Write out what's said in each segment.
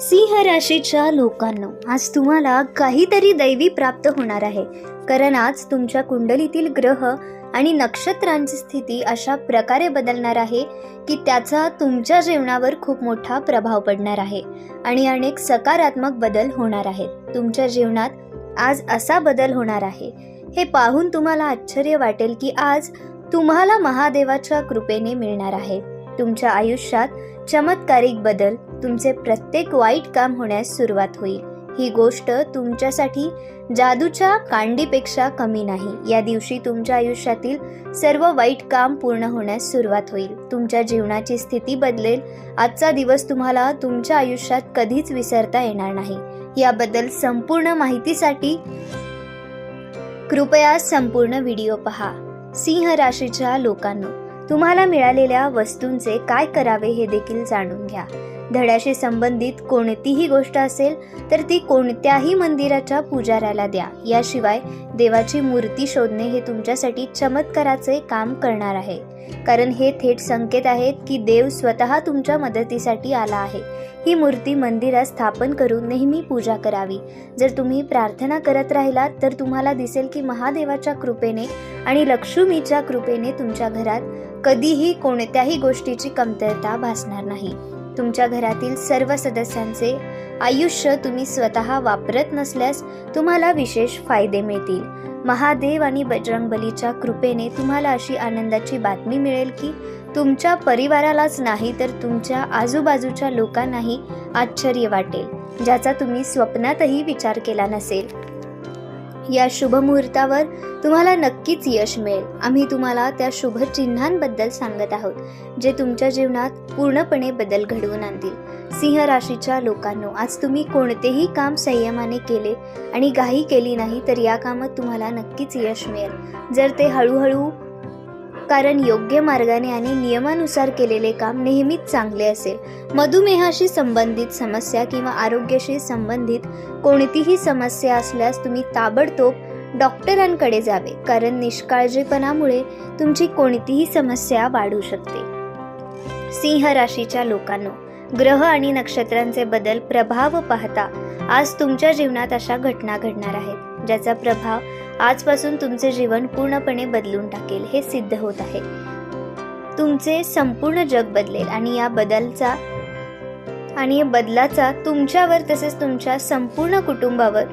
सिंह राशीच्या लोकांनो आज तुम्हाला काहीतरी दैवी प्राप्त होणार आहे. कारण आज तुमच्या कुंडलीतील ग्रह आणि नक्षत्रांची स्थिती अशा प्रकारे बदलणार आहे की त्याचा तुमच्या जीवनावर खूप मोठा प्रभाव पडणार आहे आणि अनेक सकारात्मक बदल होणार आहेत. तुमच्या जीवनात आज असा बदल होणार आहे. हे पाहून तुम्हाला आश्चर्य वाटेल की आज तुम्हाला महादेवाच्या कृपेने मिळणार आहे. तुमच्या आयुष्यात चमत्कारिक बदल तुमचे प्रत्येक वाईट काम होण्यास सुरुवात होईल. ही गोष्ट तुमच्यासाठी जादूच्या कांडीपेक्षा कमी नाही. या दिवशी तुमच्या आयुष्यातील सर्व वाईट काम पूर्ण होण्यास सुरुवात होईल. तुमच्या जीवनाची स्थिती बदलेल. आजचा दिवस तुम्हाला तुमच्या आयुष्यात कधीच विसरता येणार नाही. याबद्दल संपूर्ण माहितीसाठी कृपया संपूर्ण व्हिडिओ पहा. सिंह राशीच्या लोकांनो तुम्हाला मिळालेल्या वस्तूंचे काय करावे हे देखील जाणून घ्या. धड्याशी संबंधित कोणतीही गोष्ट असेल तर ती कोणत्याही मंदिराच्या पुजाऱ्याला द्या. याशिवाय देवाची मूर्ती शोधणे हे तुमच्यासाठी चमत्काराचे काम करणार आहे. कारण हे थेट संकेत आहेत की देव स्वतः तुमच्या मदतीसाठी आला आहे. ही मूर्ती मंदिरात स्थापन करून नेहमी पूजा करावी. जर तुम्ही प्रार्थना करत राहिलात तर तुम्हाला दिसेल की महादेवाच्या कृपेने आणि लक्ष्मीच्या कृपेने तुमच्या घरात कधीही कोणत्याही गोष्टीची कमतरता भासणार नाही. तुमच्या घरातील सर्व सदस्यांचे आयुष्य तुम्ही स्वतः वापरत नसल्यास तुम्हाला विशेष फायदे मिळतील. महादेव आणि बजरंगबलीच्या कृपेने तुम्हाला अशी आनंदाची बातमी मिळेल की तुमच्या परिवारालाच नाही तर तुमच्या आजूबाजूच्या लोकांनाही आश्चर्य वाटेल ज्याचा तुम्ही स्वप्नातही विचार केला नसेल. या शुभ मुहूर्तावर तुम्हाला नक्कीच यश मिळेल. आम्ही तुम्हाला त्या शुभ चिन्हांबद्दल सांगत आहोत जे तुमच्या जीवनात पूर्णपणे बदल घडवून आणतील. सिंह राशीच्या लोकांनो आज तुम्ही कोणतेही काम संयमाने केले आणि घाई केली नाही तर या कामात तुम्हाला नक्कीच यश मिळेल. जर ते हळूहळू कारण योग्य मार्गाने आणि नियमानुसार केलेले काम नेहमीच चांगले असेल. मधुमेहाशी संबंधित समस्या किंवा आरोग्याशी संबंधित कोणतीही समस्या असल्यास तुम्ही ताबडतोब डॉक्टरांकडे जावे कारण निष्काळजीपणामुळे तुमची कोणतीही समस्या वाढू शकते. सिंह राशीच्या लोकांनो ग्रह आणि नक्षत्रांचे बदल प्रभाव पाहता आज तुमच्या जीवनात अशा घटना घडणार आहेत. ज्याचा प्रभाव आजपासून तुमचे जीवन पूर्णपणे बदलून टाकेल हे सिद्ध होत आहे. तुमचे संपूर्ण जग बदलेल आणि या बदलचा आणि या बदलाचा तुमच्यावर तसेच तुमच्या संपूर्ण कुटुंबावर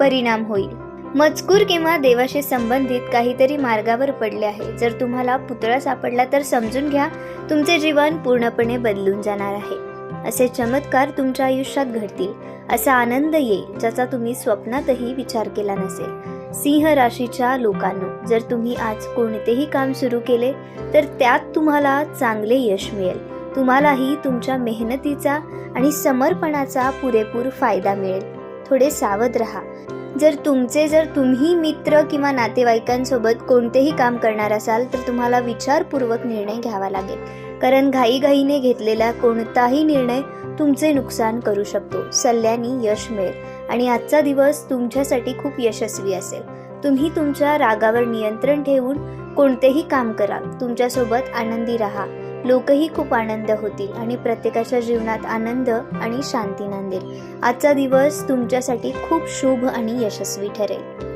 परिणाम होईल. मजकूर किंवा देवाशी संबंधित काहीतरी मार्गावर पडले आहे. जर तुम्हाला पुतळा सापडला तर समजून घ्या तुमचे जीवन पूर्णपणे बदलून जाणार आहे. असे चमत्कार तुमच्या आयुष्यात घडतील असा आनंद येईल ज्याचा तुम्ही स्वप्नातही विचार केला नसेल. सिंह राशीच्या लोकांनो जर तुम्ही आज कोणतेही काम सुरू केले तर त्यात तुम्हाला चांगले यश मिळेल. तुम्हालाही तुमच्या मेहनतीचा आणि समर्पणाचा पुरेपूर फायदा मिळेल. थोडे सावध राहा. जर तुमचे जर तुम्ही मित्र किंवा नातेवाईकांसोबत कोणतेही काम करणार असाल तर तुम्हाला विचारपूर्वक निर्णय घ्यावा लागेल. कारण घाईघाईने घेतलेला कोणताही निर्णय तुमचे नुकसान करू शकतो. सल्ल्याने यश मिळेल. आणि आजचा दिवस तुमच्यासाठी खूप यशस्वी असेल. तुम्ही तुमच्या रागावर नियंत्रण ठेवून कोणतेही काम करा तुमच्यासोबत आनंदी राहा. लोकही खूप आनंद होतील आणि प्रत्येकाच्या जीवनात आनंद आणि शांती नांदेल. आजचा दिवस तुमच्यासाठी खूप शुभ आणि यशस्वी ठरेल.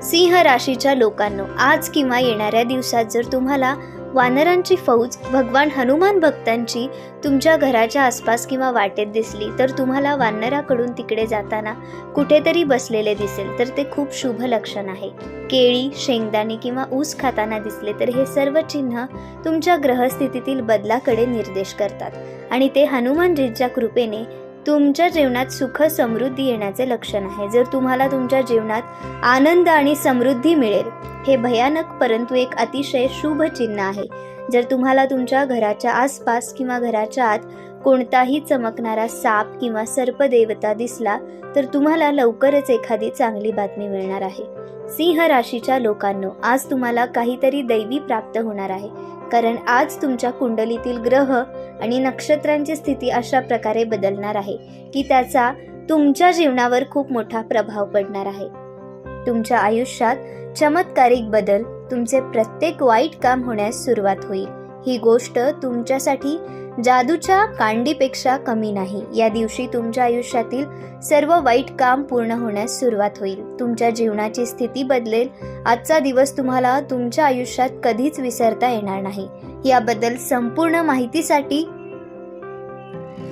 सिंह राशीच्या लोकांनो आज किंवा येणाऱ्या दिवसात जर तुम्हाला वानरांची फौज भगवान हनुमान भक्तांची तुमच्या घराच्या आसपास किंवा वाटेत दिसली तर तुम्हाला वानराकडून तिकडे जाताना कुठेतरी बसलेले दिसेल. तर ते खूप शुभ लक्षण आहे. केळी शेंगदाणे किंवा ऊस खाताना दिसले तर हे सर्व चिन्ह तुमच्या ग्रहस्थितीतील बदलाकडे निर्देश करतात. आणि ते हनुमानजींच्या कृपेने तुमच्या जीवनात सुख समृद्धी येण्याचे लक्षण आहे. जर तुम्हाला तुमच्या जीवनात आनंद आणि समृद्धी मिळेल हे भयानक परंतु एक अतिशय शुभ चिन्ह आहे. जर तुम्हाला तुमच्या घराच्या आसपास किंवा घराच्या आत कोणताही चमकणारा साप किंवा सर्पदेवता दिसला तर तुम्हाला लवकरच एखादी चांगली बातमी मिळणार आहे. सिंह राशीच्या लोकांनो आज तुम्हाला काहीतरी दैवी प्राप्त होणार आहे. कारण आज तुमच्या कुंडलीतील ग्रह आणि नक्षत्रांची स्थिती अशा प्रकारे बदलणार आहे की त्याचा तुमच्या जीवनावर खूप मोठा प्रभाव पडणार आहे. तुमच्या आयुष्यात चमत्कारिक बदल तुमचे प्रत्येक वाईट काम होण्यास सुरुवात होईल. ही गोष्ट तुमच्यासाठी जादूच्या कांडीपेक्षा कमी नाही. या दिवशी तुमच्या आयुष्यातील सर्व वाईट काम पूर्ण होण्यास सुरुवात होईल. तुमच्या जीवनाची स्थिती बदलेल. आजचा दिवस तुम्हाला तुमच्या आयुष्यात कधीच विसरता येणार नाही. याबद्दल संपूर्ण माहितीसाठी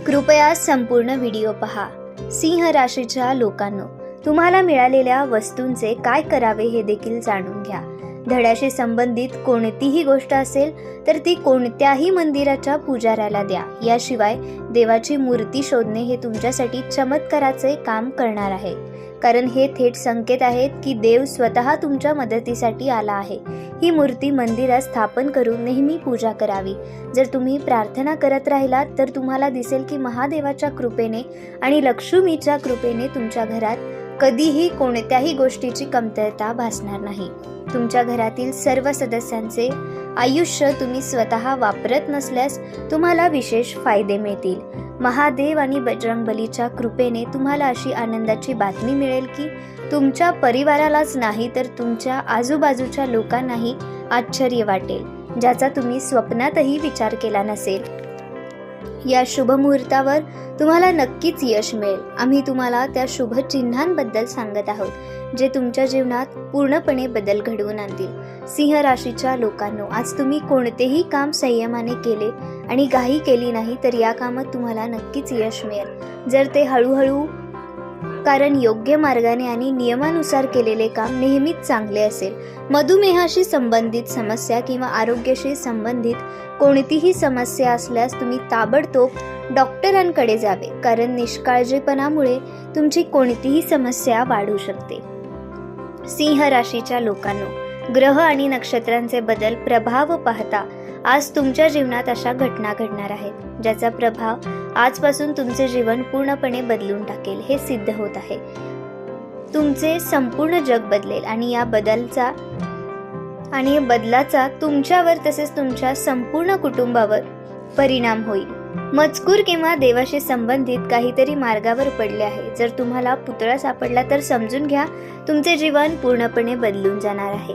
कृपया संपूर्ण व्हिडिओ पहा. सिंह राशीच्या लोकांनो तुम्हाला मिळालेल्या वस्तूंचे काय करावे हे देखील जाणून घ्या. धड्याशी संबंधित कोणतीही गोष्ट असेल तर ती कोणत्याही मंदिराच्या पुजाऱ्याला द्या. याशिवाय देवाची मूर्ती शोधणे हे तुमच्यासाठी चमत्काराचे काम करणार आहे. कारण हे थेट संकेत आहेत की देव स्वतः तुमच्या मदतीसाठी आला आहे. ही मूर्ती मंदिरात स्थापन करून नेहमी पूजा करावी. जर तुम्ही प्रार्थना करत राहिलात तर तुम्हाला दिसेल की महादेवाच्या कृपेने आणि लक्ष्मीच्या कृपेने तुमच्या घरात कधीही कोणत्याही गोष्टीची कमतरता भासणार नाही. तुमच्या घरातील सर्व सदस्यांचे आयुष्य तुम्ही स्वतः वापरत नसल्यास तुम्हाला विशेष फायदे मिळतील. महादेव आणि बजरंगबलीच्या कृपेने तुम्हाला अशी आनंदाची बातमी मिळेल की तुमच्या परिवारालाच नाही तर तुमच्या आजूबाजूच्या लोकांनाही आश्चर्य वाटेल ज्याचा तुम्ही स्वप्नातही विचार केला नसेल. या शुभ मुहूर्तावर तुम्हाला नक्कीच यश मिळेल. आम्ही तुम्हाला त्या शुभ चिन्हांबद्दल सांगत आहोत जे तुमच्या जीवनात पूर्णपणे बदल घडवून आणतील. सिंह राशीच्या लोकांनो आज तुम्ही कोणतेही काम संयमाने केले आणि घाई केली नाही तर या कामात तुम्हाला नक्कीच यश मिळेल. जर ते हळूहळू कारण योग्य मार्गाने आणि नियमानुसार केलेले काम नेहमीच चांगले असेल. मधुमेहाशी संबंधित समस्या किंवा आरोग्याशी संबंधित कोणतीही समस्या असल्यास तुम्ही ताबडतोब डॉक्टरांकडे जावे कारण निष्काळजीपणामुळे तुमची कोणतीही समस्या वाढू शकते. सिंह राशीच्या लोकांनो ग्रह आणि नक्षत्रांचे बदल प्रभाव पाहता आज तुमच्या जीवनात अशा घटना घडणार आहेत ज्याचा प्रभाव आजपासून तुमचे जीवन पूर्णपणे बदलून टाकेल हे सिद्ध होत आहे. तुमचे संपूर्ण जग बदलेल आणि या बदलचा आणि या बदलाचा तुमच्यावर तसेच तुमच्या संपूर्ण कुटुंबावर परिणाम होईल. मजकूर किंवा देवाशी संबंधित काहीतरी मार्गावर पडले आहे. जर तुम्हाला पुतळा सापडला तर समजून घ्या तुमचे जीवन पूर्णपणे बदलून जाणार आहे.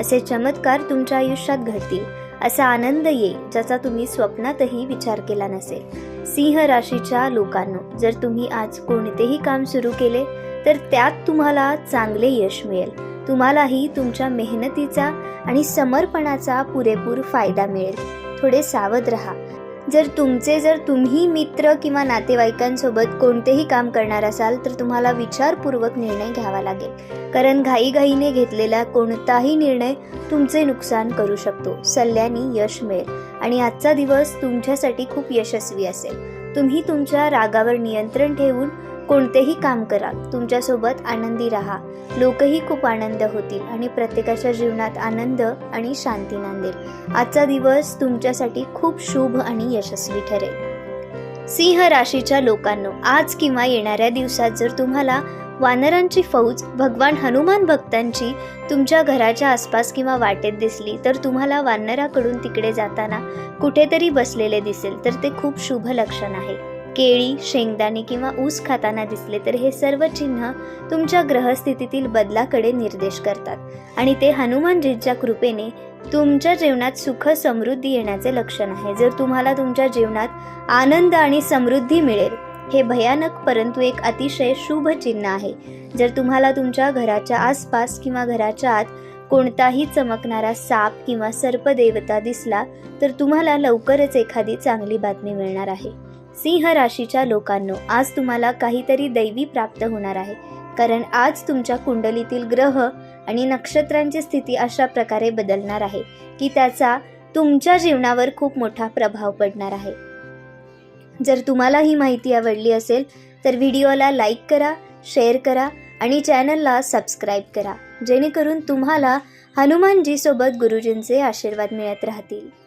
असे चमत्कार तुमच्या आयुष्यात घडतील. असा आनंद येईल ज्याचा तुम्ही स्वप्नातही विचार केला नसेल. सिंह राशीच्या लोकांनो जर तुम्ही आज कोणतेही काम सुरू केले तर त्यात तुम्हाला चांगले यश मिळेल. तुम्हालाही तुमच्या मेहनतीचा आणि समर्पणाचा पुरेपूर फायदा मिळेल. थोडे सावध रहा. जर तुमचे जर तुम्ही मित्र किंवा नातेवाईकांसोबत कोणतेही काम करणार असाल तर तुम्हाला विचारपूर्वक निर्णय घ्यावा लागेल. कारण घाईघाईने घेतलेला कोणताही निर्णय तुमचे नुकसान करू शकतो सल्ल्याने यश मिळेल. आणि आजचा दिवस तुमच्यासाठी खूप यशस्वी असेल. तुम्ही तुमच्या रागावर नियंत्रण ठेवून कोणतेही काम करा तुमच्यासोबत आनंदी राहा. लोकही खूप आनंद होतील आणि प्रत्येकाच्या जीवनात आनंद आणि शांती नांदेल. आजचा दिवस तुमच्यासाठी खूप शुभ आणि यशस्वी ठरेल. सिंह राशीच्या लोकांनो आज किंवा येणाऱ्या दिवसात जर तुम्हाला वानरांची फौज भगवान हनुमान भक्तांची तुमच्या घराच्या आसपास किंवा वाटेत दिसली तर तुम्हाला वानराकडून तिकडे जाताना कुठेतरी बसलेले दिसेल तर ते खूप शुभ लक्षण आहे. केळी शेंगदाणे किंवा ऊस खाताना दिसले तर हे सर्व चिन्ह तुमच्या ग्रहस्थितीतील बदलाकडे निर्देश करतात. आणि ते हनुमानजींच्या कृपेने तुमच्या जीवनात सुख समृद्धी येण्याचे लक्षण आहे. जर तुम्हाला तुमच्या जीवनात आनंद आणि समृद्धी मिळेल हे भयानक परंतु एक अतिशय शुभ चिन्ह आहे. जर तुम्हाला तुमच्या घराच्या आसपास किंवा घराच्या आत कोणताही चमकणारा साप किंवा सर्पदेवता दिसला तर तुम्हाला लवकरच एखादी चांगली बातमी मिळणार आहे. सिंह राशीच्या लोकांनो आज तुम्हाला काहीतरी दैवी प्राप्त होणार आहे. कारण आज तुमच्या कुंडलीतील ग्रह आणि नक्षत्रांची स्थिती अशा प्रकारे बदलणार आहे की त्याचा तुमच्या जीवनावर खूप मोठा प्रभाव पडणार आहे. जर तुम्हाला ही माहिती आवडली असेल तर व्हिडिओला लाईक करा शेअर करा आणि चॅनलला सबस्क्राईब करा जेणेकरून तुम्हाला हनुमानजीसोबत गुरुजींचे आशीर्वाद मिळत राहतील.